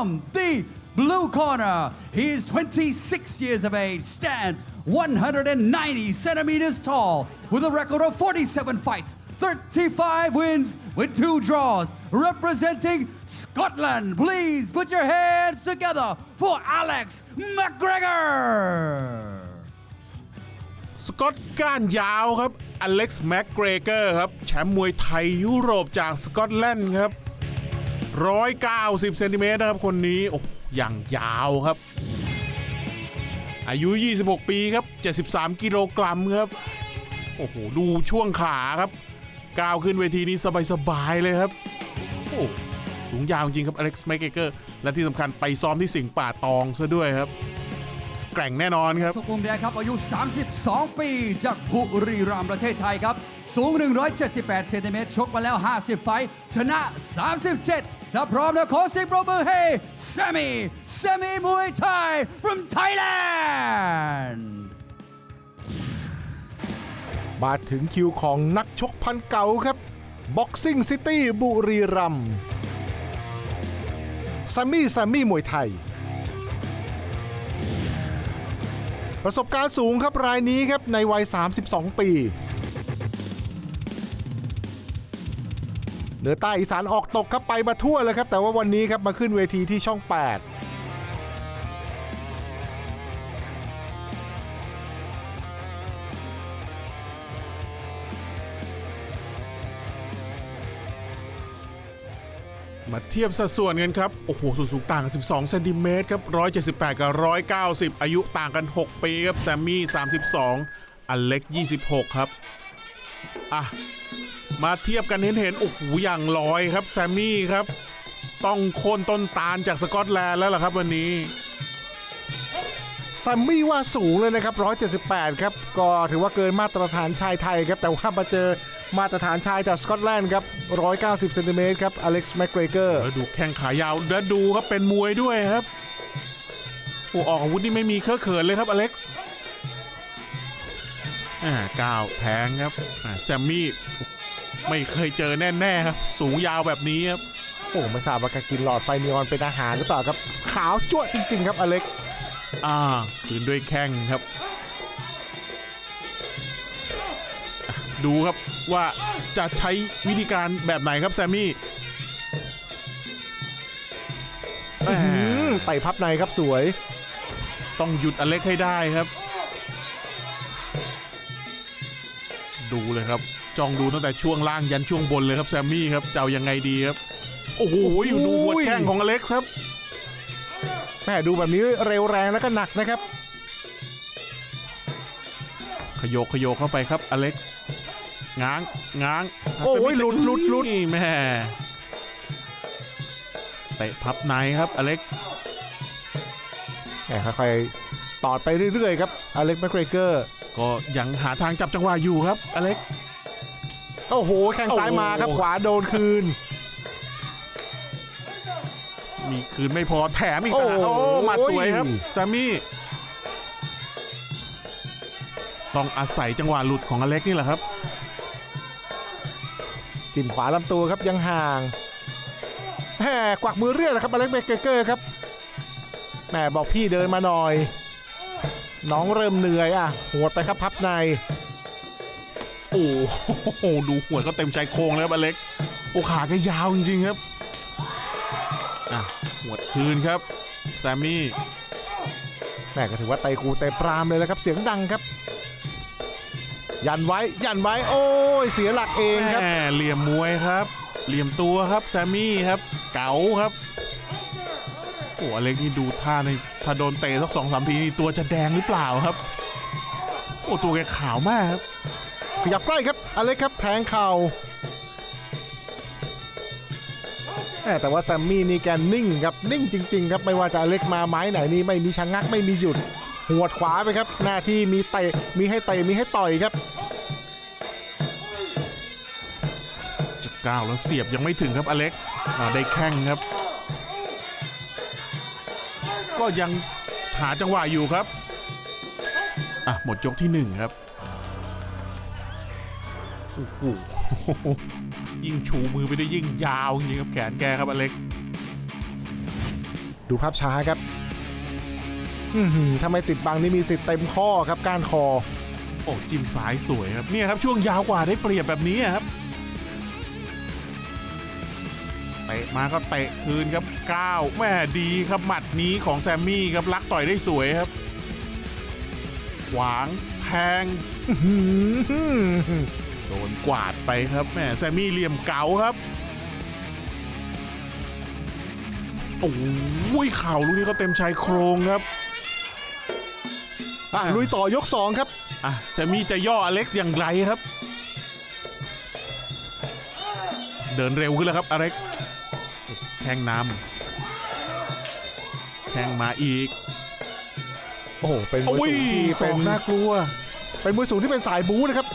from the blue corner, he is 26 years of age, stands 190 centimeters tall, with a record of 47 fights, 35 wins with two draws, representing Scotland. Please put your hands together for Alex McGregor. สกอตก้านยาวครับ อเล็กซ์แม็กเกรเกอร์ครับ แชมป์มวยไทยยุโรปจากสกอตแลนด์ครับ 190เซนติเมตรนะครับคนนี้โอ้อย่างยาวครับ อายุ 26 ปีครับ 73 กิโลกรัมครับ โอ้โห ดูช่วงขาครับ ก้าวขึ้นเวทีนี้สบาย ๆ เลยครับ โอ้สูงยาวจริงครับอเล็กซ์แมกเกเกอร์และที่สำคัญไปซ้อมที่สิงห์ป่าตองซะด้วยครับ แกร่งแน่นอนครับชกมุมแดงครับ อายุ 32 ปี จากบุรีรัมย์ประเทศไทยครับ สูง 178 เซนติเมตรชกมาแล้ว 50 ไฟชนะ 37 ถ้าพร้อมแล้วขอเสิบปรบมือให้แซมมี่แซมมี่มวยไทย from Thailand มาถึงคิวของนักชกพันเก่าครับ Boxing City บุรีรัมย์ซัมมี่ซัมมี่มวยไทย ประสบการณ์สูงครับรายนี้ครับในวัย 32 ปี เหนือใต้อีสานออกตกครับไปมาทั่วเลยครับ แต่ว่าวันนี้ครับมาขึ้นเวทีที่ช่อง 8มาเทียบสัดส่วนกันครับ โอ้โหส่วนสูงต่างกัน 12เซนติเมตรครับ 178 กับ 190 อายุต่างกัน 6 ปีครับ แซมมี่ 32 อเล็ก 26 ครับ อะ มาเทียบกันเห็นเห็นๆโอ้โหอย่างลอยครับแซมมี่ครับ ต้องโค่นต้นตาลจากสกอตแลนด์แล้วล่ะครับวันนี้ซัมมี่ว่าสูงเลยนะครับ 178 ครับ ก็ถือว่าเกินมาตรฐานชายไทยครับ แต่ว่ามาเจอมาตรฐานชายจากสกอตแลนด์ครับ 190 เซนติเมตรครับ อเล็กซ์แมกเกรเกอร์แล้วดูแข้งขายาวแล้วดูครับเป็นมวยด้วยครับ โอ้ออกอาวุธนี่ไม่มีเคอะเขินเลยครับ อเล็กซ์อ่าก้าวแทงครับอ่าแซมมี่ ไม่เคยเจอแน่ๆครับสูงยาวแบบนี้ครับโอ้ไม่ทราบว่าแกกินหลอดไฟนีออนเป็นอาหารหรือเปล่าครับ ขาวจั่วจริง ๆ ครับอเล็กซ์อ่าคืนด้วยแข้งครับอะดูครับว่าจะใช้วิธีการแบบไหนครับแซมมี่แหอืมมไต่พับในครับสวย ต้องหยุดอเล็กให้ได้ครับ ดูเลยครับ จ้องดูตั้งแต่ช่วงล่างยันช่วงบนเลยครับแซมมี่ครับจะเอายังไงดีครับ โอ้โหอยู่ดูหัวแข้งของอเล็กซ์ครับแม่ดูแบบนี้เร็วแรงแล้วก็หนักนะครับ ขยโยกขยโยกเข้าไปครับอเล็กซ์ง้างง้างโอ้ยหลุดหลุดหลุดนี่แม่เตะพับในครับอเล็กซ์แหมค่อยๆตอดไปเรื่อยๆครับอเล็กซ์แมกเกรเกอร์ก็ยังหาทางจับจังหวะอยู่ครับอเล็กซ์ โอ้โหแข้งซ้ายมาครับโอ้โห ขวาโดนคืน มีคืนไม่พอแถมอีกต่างหากโอ้โอ้โห หมัดสวยครับแซมมี่ ต้องอาศัยจังหวะหลุดของอเล็กนี่แหละครับ จิ้มขวาลำตัวครับยังห่างแหมกวักมือเรียกแล้วครับอเล็กซ์แมกเกรเกอร์ครับแหมบอกพี่เดินมาหน่อย น้องเริ่มเหนื่อยอะหวดไปครับพับใน โอ้โหดูหัวดก็เต็มใจโครงเลยครับอเล็กโอ้ขาก็ยาวจริงๆครับอะหัวดคืนครับแซมมี่แม่ก็ถือว่าไตคูไตปรามเลยแล้วครับ เสียงดังครับ ยันไว้ยันไว้ โอ้ยเสียหลักเองครับแหมเหลี่ยมมวยครับ เหลี่ยมตัวครับแซมมี่ครับ เก๋าครับโอ้อเล็กนี่ดูท่าในถ้าโดนเตะสักสองสามทีนี่ตัวจะแดงหรือเปล่าครับโอ้ตัวแกขาวมากครับ ขยับใกล้ครับอเล็กครับแทงเข่าแต่ว่าแซมมี่นี่แกนิ่งครับนิ่งจริงๆครับไม่ว่าจะอเล็กมาไม้ไหนนี่ไม่มีชะงักไม่มีหยุดหัวดขวาไปครับ หน้าที่มีเตะมีให้เตะมีให้ต่อยครับจะก้าวแล้วเสียบยังไม่ถึงครับอเล็กได้แข้งครับ ก็ยังหาจังหวะอยู่ครับอะหมดยกที่หนึ่งครับ โอ้โหยิ่งชูมือไปได้ยิ่งยาวจริงๆครับแขนแกครับอเล็กซ์ดูภาพช้าครับอือหือถ้าไม่ติดบังนี่มีสิทธิ์เต็มข้อครับก้านคอ โอ้จิ้มซ้ายสวยครับเนี่ยครับช่วงยาวกว่าได้เปรียบแบบนี้ครับเตะมาก็เตะคืนครับก้าวแม่ดีครับหมัดนี้ของแซมมี่ครับลักต่อยได้สวยครับ ขวางแทงอื้อหือ โดนกวาดไปครับแม่แซมมี่เหลี่ยมเก๋าครับโอ้ยเข่าลูกนี้เขาเต็มชายโครงครับอะลุยต่อยก2ครับอะแซมมี่จะย่ออเล็กซ์อย่างไรครับ เดินเร็วขึ้นแล้วครับอเล็กซ์แข้งนำแข้งมาอีก โอ้โหเป็นมวยโอ้ยสูงที่สเป็อนงน่ากลัว เป็นมวยสูงที่เป็นสายบู๊นะครับ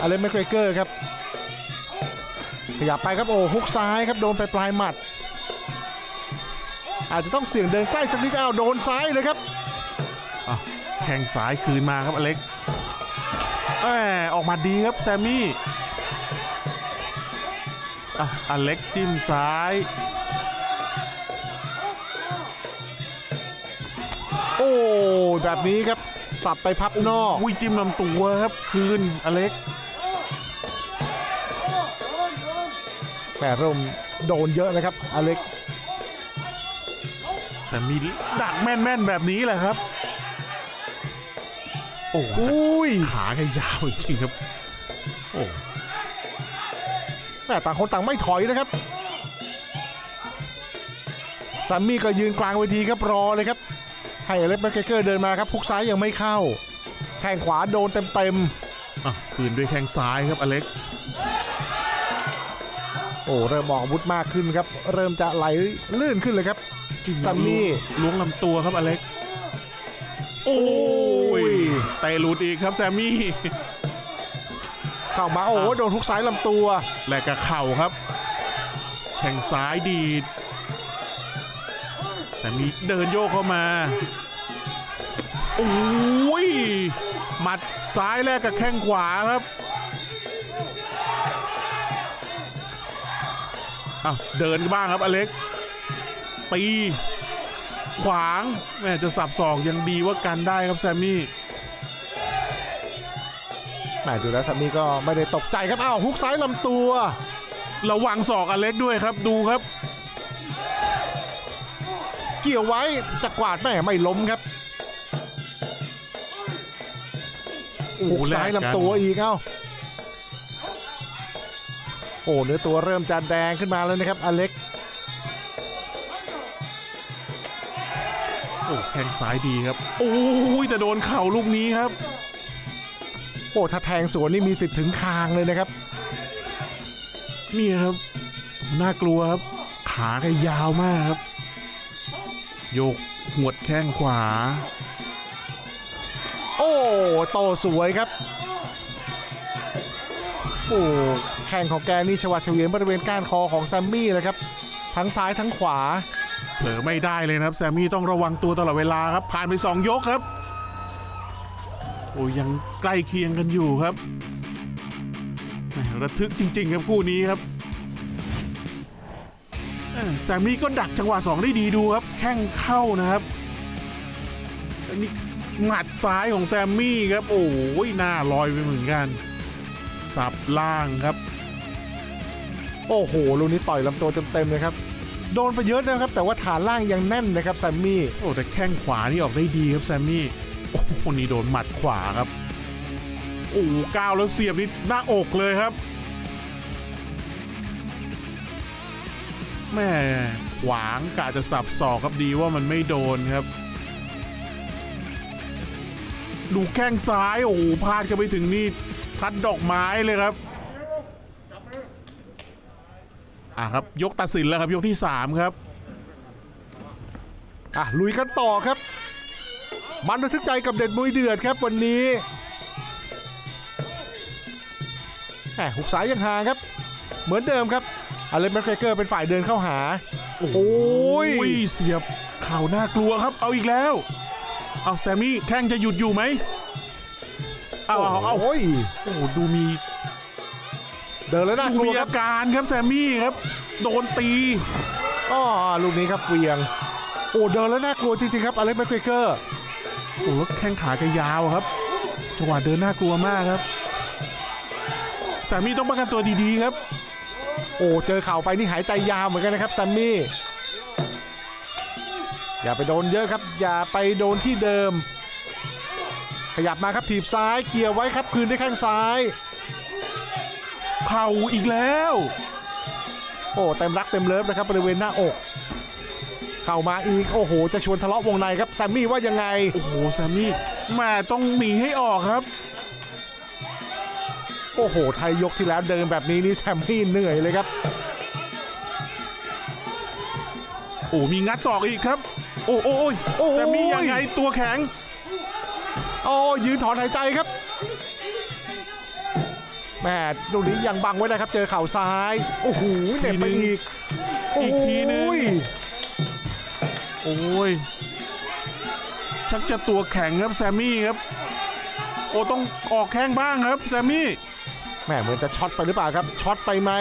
อเลนแมคเกรเกอร์ครับขยับไปครับโอ้ฮุกซ้ายครับโดนไปปลายหมัด อาจจะต้องเสี่ยงเดินใกล้สักนิดอ้าวโดนซ้ายเลยครับอะแข้งซ้ายคืนมาครับอเล็กซ์แหมออกมาดีครับแซมมี่อะอเล็กซ์จิ้มซ้ายโอ้แบบนี้ครับสับไปพับนอกอุ้ยจิ้มลำตัวครับคืนอเล็กซ์ แหมเริ่มโดนเยอะนะครับอเล็กแซมมี่ดักแม่นๆแบบนี้แหละครับ โอ้อุ้ยขาแกยาวจริงๆครับ โอ้แหมต่างคนต่างไม่ถอยนะครับซัมมี่ก็ยืนกลางเวทีครับรอเลยครับ ให้อเล็กแมคเกรเกอร์เดินมาครับฮุกซ้ายยังไม่เข้า แข้งขวาโดนเต็มอะคืนด้วยแข้งซ้ายครับอเล็กซ์ๆ โอ้เริ่มออกอาวุธมากขึ้นครับ เริ่มจะไหลลื่นขึ้นเลยครับจิ้มซัมมี่ล้วงลำตัวครับอเล็กซ์โอ้ยเตะหลุดอีกครับแซมมี่เข้ามาโอ้โหอะโดนฮุกซ้ายลำตัว แลกกับเข่าครับ แข้งซ้ายดีดแต่มีเดินโยกเข้ามาโอ้ยหมัดซ้ายแลกกับแข้งขวาครับ อ้าวเดินบ้างครับอเล็กซ์ตี ขวางแม่จะสับศอกยังดีว่ากันได้ครับแซมมี่แหมดูแล้วซัมมี่ก็ไม่ได้ตกใจครับอ้าวฮุกซ้ายลำตัวระวังศอกอเล็กด้วยครับดูครับ เกี่ยวไว้จะกวาดแม่ไม่ล้มครับโอ้ฮุกซ้ายแลกกันลำตัวอีกเอ้าโอ้เนื้อตัวเริ่มจะแดงขึ้นมาแล้วนะครับอเล็กโอ้แข้งซ้ายดีครับ โอ้ยแต่โดนเข่าลูกนี้ครับโอ้ถ้าแทงสวนนี่มีสิทธิ์ถึงคางเลยนะครับเนี่ยครับน่ากลัวครับ ขาแกยาวมากครับ โยกหวดแข้งขวา โอ้โตสวยครับ โอ้แข่งของแกนี่ชวัดเฉวียนบริเวณก้านคอของแซมมี่เลยครับ ทั้งซ้ายทั้งขวา เผลอไม่ได้เลยนะครับแซมมี่ต้องระวังตัวตลอดเวลาครับ ผ่านไป 2 ยกครับ โอ้ยังใกล้เคียงกันอยู่ครับแหมระทึกจริง ๆ ครับคู่นี้ครับแซมมี่ก็ดักจังหวะ 2 ได้ดีดูครับ แข้งเข้านะครับอันนี้หมัดซ้ายของแซมมี่ครับ โอ้ยหน้าลอยไปเหมือนกัน สับล่างครับ โอ้โหลูกนี้ต่อยลำตัวเต็มๆเลยครับ โดนไปเยอะนะครับ แต่ว่าฐานล่างยังแน่นนะครับแซมมี่โอ้แต่แข้งขวานี่ออกได้ดีครับแซมมี่โอ้โหนี่โดนหมัดขวาครับโอ้โหก้าวแล้วเสียบนี่หน้าอกเลยครับแม่ขวางกะจะสับศอกครับดีว่ามันไม่โดนครับ ดูแข้งซ้ายโอ้โหพลาดกันไปถึงนี่ ทัดดอกไม้เลยครับอะครับยกตัดสินแล้วครับยกที่ 3 ครับอะลุยกันต่อครับ มันระทึกใจกับเด็ดมวยเดือดครับวันนี้แหมหุกซ้ายยังห่างครับ เหมือนเดิมครับอเลนแมคเกรเกอร์เป็นฝ่ายเดินเข้าหาโอ้ยโอ้ยเสียบเข่าน่ากลัวครับ เอาอีกแล้ว เอาแซมมี่แข้งจะหยุดอยู่ไหม เอาเอาเอาโอ้ยโอ้โหดูมี เดินแล้วน่าดูกลัมีวครัอาบการครับแซมมี่ครับ โดนตี อ๋อลูกนี้ครับเวียง โอ้เดินแล้วน่ากลัวจริงๆครับอเล็กแมคเกรเกอร์ โอ้แล้วแข้งขาแกยาวครับจังหวะเดินน่ากลัวมากครับ สามีต้องป้องกันตัวดีๆครับ โอ้เจอเข่าไปนี่หายใจยาวเหมือนกันนะครับแซมมี่ อย่าไปโดนเยอะครับ อย่าไปโดนที่เดิม ขยับมาครับถีบซ้ายเกี่ยวไว้ครับคืนด้วยแข้งซ้าย เข่าอีกแล้ว โอ้เต็มรักเต็มเลิฟนะครับบริเวณหน้าอก เข้ามาอีกโอ้โห จะชวนทะเลาะวงในครับแซมมี่ว่ายังไง โอ้โหแซมมี่แม่ต้องหนีให้ออกครับ โอ้โห ไทยยกที่แล้วเดินแบบนี้นี่แซมมี่เหนื่อยเลยครับโอ้มีงัดศอกอีกครับ โอ้โอ้โอ้ยโอ้ยแซมมี่ยังไงตัวแข็ง โอ้ยืนถอนหายใจครับแม่ดูนี้ยังบังไว้ได้ครับ เจอเข่าซ้ายโอ้โหเหน็บไปอีกอีกทีหนึ่งโอ้ยโอ้ยชักจะตัวแข็งครับแซมมี่ครับ โอ้ต้องออกแข้งบ้างครับแซมมี่แม่เหมือนจะช็อตไปหรือเปล่าครับช็อตไปไหม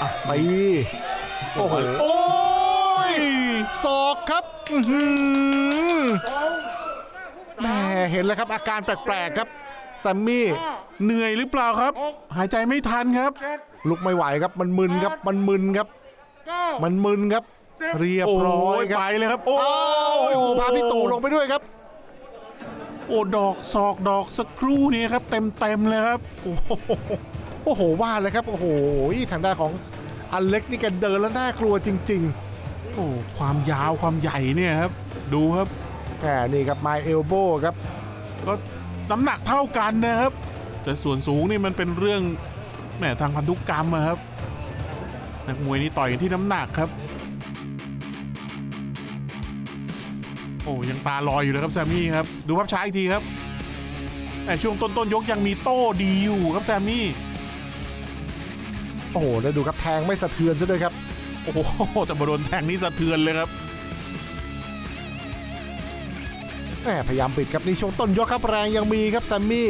อะไปโอ้โหโอ้ยศอกครับอื้อหือแม่ เห็นแล้วครับ อาการแปลกๆครับแซมมี่เหนื่อยหรือเปล่าครับ หายใจไม่ทันครับ ลุกไม่ไหวครับมันมึนครับมันมึนครับ มันมึนครับ เรียบโอ้ร้อยยครับไปเลยครับ โอ้โอ้ยโหพาพี่ตู่ลงไปด้วยครับ โอ้ดอกศอกดอกสักครู่นี่ครับ เต็มเต็มๆเลยครับโอ้โหโอ้โหว่าเลยครับโอ้โหทางด้านของอเล็กนี่แกเดินแล้วน่ากลัวจริงโอ้ความยาวความใหญ่เนี่ยครับ ดูครับๆ แหมนี่ครับไมเอลโบครับก็น้ำหนักเท่ากันนะครับ แต่ส่วนสูงนี่มันเป็นเรื่องแหมทางพันธุกรรมอะครับ นักมวยนี่ต่อยกันที่น้ำหนักครับ โอ้ยังตาลอยอยู่เลยครับแซมมี่ครับ ดูภาพช้าอีกทีครับแต่ช่วงต้นๆยกยังมีโต้ดีอยู่ครับแซมมี่ โอ้โหแล้วดูครับแทงไม่สะเทือนซะด้วยครับ โอ้โหแต่มาโดนแทงนี่สะเทือนเลยครับ พยายามปิดครับนี่ช่วงต้นยกครับแรงยังมีครับแซมมี่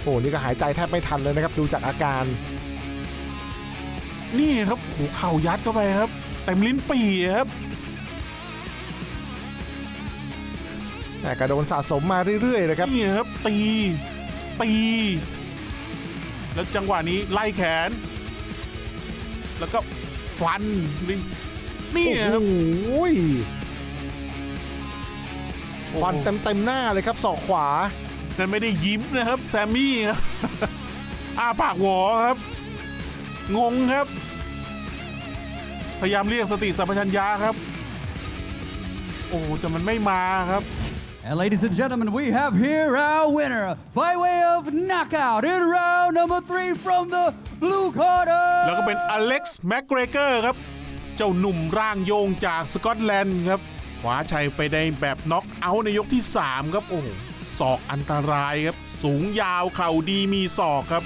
โอ้นี่ก็หายใจแทบไม่ทันเลยนะครับดูจากอาการ นี่ครับหูเข่ายัดเข้าไปครับเต็มลิ้นปี่ครับแต่กระโดนสะสมมาเรื่อยๆเลยครับนี่ครับตีตี แล้วจังหวะนี้ไล่แขน แล้วก็ฟันนี่ นี่โอ้ครับโหฟันเต็มๆหน้าเลยครับศอกขวา นั่นไม่ได้ยิ้มนะครับ แซมมี่ครับอ้าปากหวอครับ งงครับ พยายามเรียกสติสัมปชัญญะครับ โอ้แต่มันไม่มาครับ And ladies and gentlemen, we have here our winner by way of knockout in round number three from the blue corner. แล้วก็เป็นอเล็กซ์แมกเกรเกอร์ครับเจ้าหนุ่มร่างโยงจากสกอตแลนด์ครับคว้าชัยไปได้แบบน็อกเอาท์ในยกที่ 3 ครับ โอ้โหศอกอันตรายครับ สูงยาวเข่าดีมีศอกครับ